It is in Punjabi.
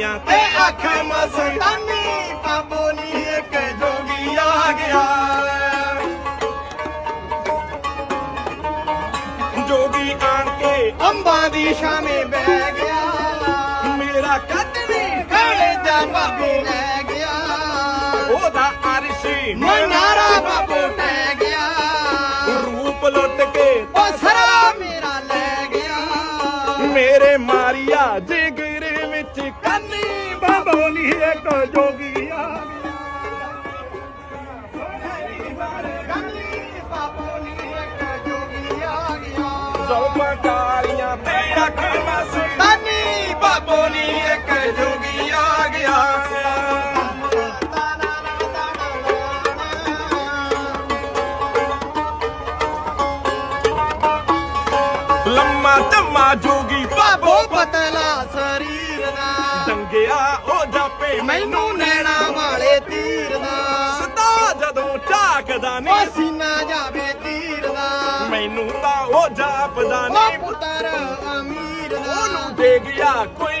ਜੋਗੀਆਂ ਤੇ ਆਖਾਂ ਮਸਤਾਨੀ ਬਾਬੋ ਨੀ ਇੱਕ ਜੋਗੀ ਆ ਗਿਆ। ਜੋਗੀ ਆਣ ਕੇ ਅੰਬਾਂ ਦੀ ਸ਼ਾਮੇ ਬਹਿ ਗਿਆ। ਮੇਰਾ ਕਦਮੀ ਘੜੇ ਦਾ ਬਾਬੂ ਲੈ ਗਿਆ। ਉਹਦਾ ਅਰਸ਼ੀ ਮਨਾਰਾ ਬਾਬੂ ਟਹਿ ਗਿਆ। ਰੂਪ ਲੁੱਟ ਕੇ ਪਸਰਾ ਮੇਰਾ ਲੈ ਗਿਆ। ਮੇਰੇ ਮਾਰੀਆ ਜਿਗ ਵਿੱਚ ਕੰਨੀ ਬਾਬੋਲੀ ਇੱਕ ਜੋਗੀ ਆ ਜ਼ੋਪਾਂ ਕਾਲੀਆਂ ਤੇ ਅੱਖ ਮਸੀ ਕੰਨੀ ਬਾਬੂ ਨੀ ਇੱਕ ਜੋਗੀ ਆ ਗਿਆ। ਲੰਮਾ ਧੰਮਾ ਜੋਗੀ ਦੰਗਿਆ ਉਹ ਜਾਪੇ ਮੈਨੂੰ ਨੈਣਾ ਵਾਲੇ ਤੀਰ ਦਾ। ਸਦਾ ਜਦੋਂ ਝਾਕਦਾ ਉਹ ਨਹੀਂ ਸੀਨਾ ਜਾਵੇ ਤੀਰ ਦਾ। ਮੈਨੂੰ ਤਾਂ ਉਹ ਜਾਪਦਾ ਉਹ ਨਹੀਂ ਪੁੱਤਰ ਅਮੀਰ ਦਾ। ਉਹਨੂੰ ਦੇ ਗਿਆ ਕੋਈ